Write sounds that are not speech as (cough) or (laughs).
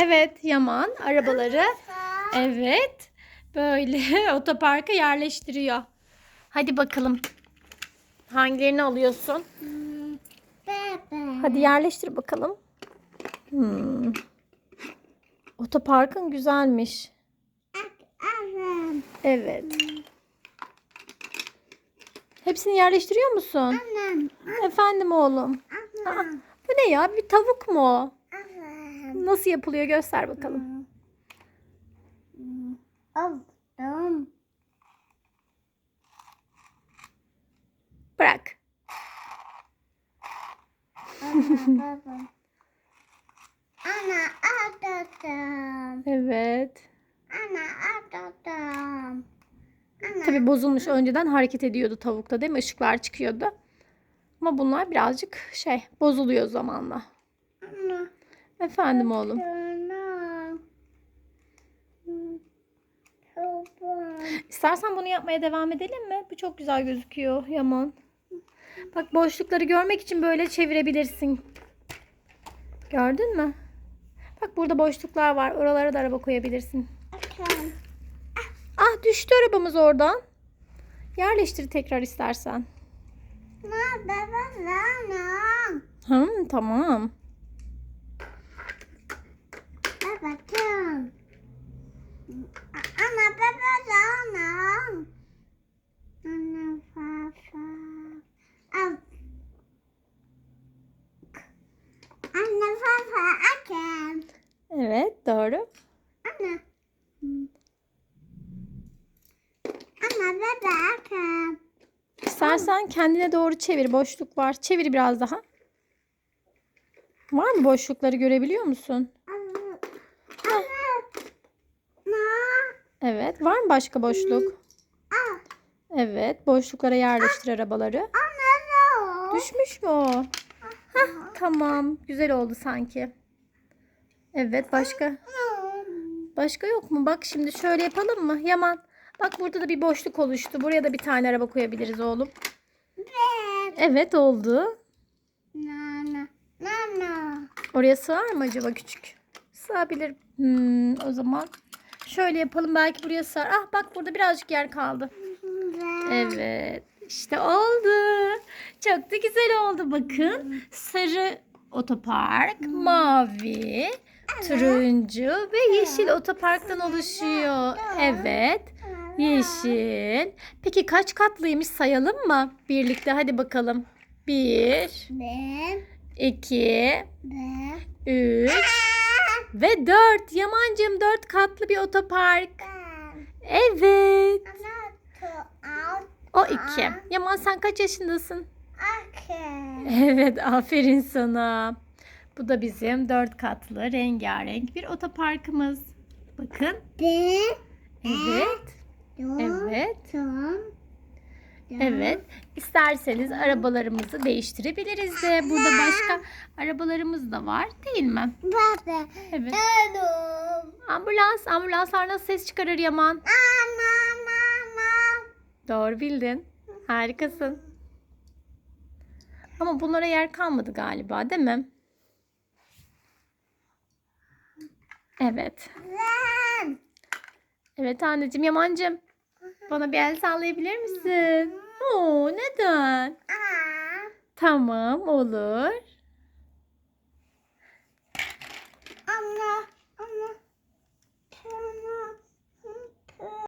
Evet Yaman arabaları evet böyle (laughs) otoparka yerleştiriyor. Hadi bakalım. Hangilerini alıyorsun? Hadi yerleştir bakalım. Hmm. Otoparkın güzelmiş. Evet. Hepsini yerleştiriyor musun? Efendim oğlum. Aa, bu ne ya? Bir tavuk mu. Nasıl yapılıyor göster bakalım. Aldım. Bırak. Ana adadım. Evet. Ana. Ana. Tabii bozulmuş. Önceden hareket ediyordu tavukta değil mi? Işıklar çıkıyordu. Ama bunlar birazcık şey bozuluyor zamanla. Efendim oğlum. İstersen bunu yapmaya devam edelim mi? Bu çok güzel gözüküyor Yaman. Bak boşlukları görmek için böyle çevirebilirsin. Gördün mü? Bak burada boşluklar var. Oralara da araba koyabilirsin. Ah düştü arabamız oradan. Yerleştir tekrar istersen. Hı, tamam. Baba kim? Ana baba lana. Ana baba. Al. Anne baba akın. Evet doğru. Ana. Ana baba akın. İstersen kendine doğru çevir. Boşluk var. Çevir biraz daha. Var mı boşlukları görebiliyor musun? Ana. Evet. Var mı başka boşluk? Ah. Evet. Boşluklara yerleştir arabaları. Düşmüş mü o? Hah, tamam. Güzel oldu sanki. Evet başka. Başka yok mu? Bak şimdi şöyle yapalım mı? Yaman. Bak burada da bir boşluk oluştu. Buraya da bir tane araba koyabiliriz oğlum. Evet oldu. Oraya sığar mı acaba küçük? Sığabilir. Hmm, o zaman şöyle yapalım. Belki buraya sığar. Ah bak burada birazcık yer kaldı. Evet. İşte oldu. Çok da güzel oldu. Bakın. Sarı otopark, mavi, turuncu ve yeşil otoparktan oluşuyor. Evet. Yeşil. Peki kaç katlıymış sayalım mı? Birlikte hadi bakalım. Bir, iki, üç ve dört. Yamancığım dört katlı bir otopark. Evet. O iki. Yaman sen kaç yaşındasın? Evet, aferin sana. Bu da bizim dört katlı rengarenk bir otoparkımız. Bakın. Evet. Evet. Evet. İsterseniz arabalarımızı değiştirebiliriz de. Burada başka arabalarımız da var değil mi? Baba. Evet. Ambulans. Ambulanslar nasıl ses çıkarır Yaman? Doğru bildin. Harikasın. Ama bunlara yer kalmadı galiba değil mi? Evet. Evet anneciğim Yamancığım. Bana bir el sallayabilir misin? Oo neden? Aa. Tamam olur.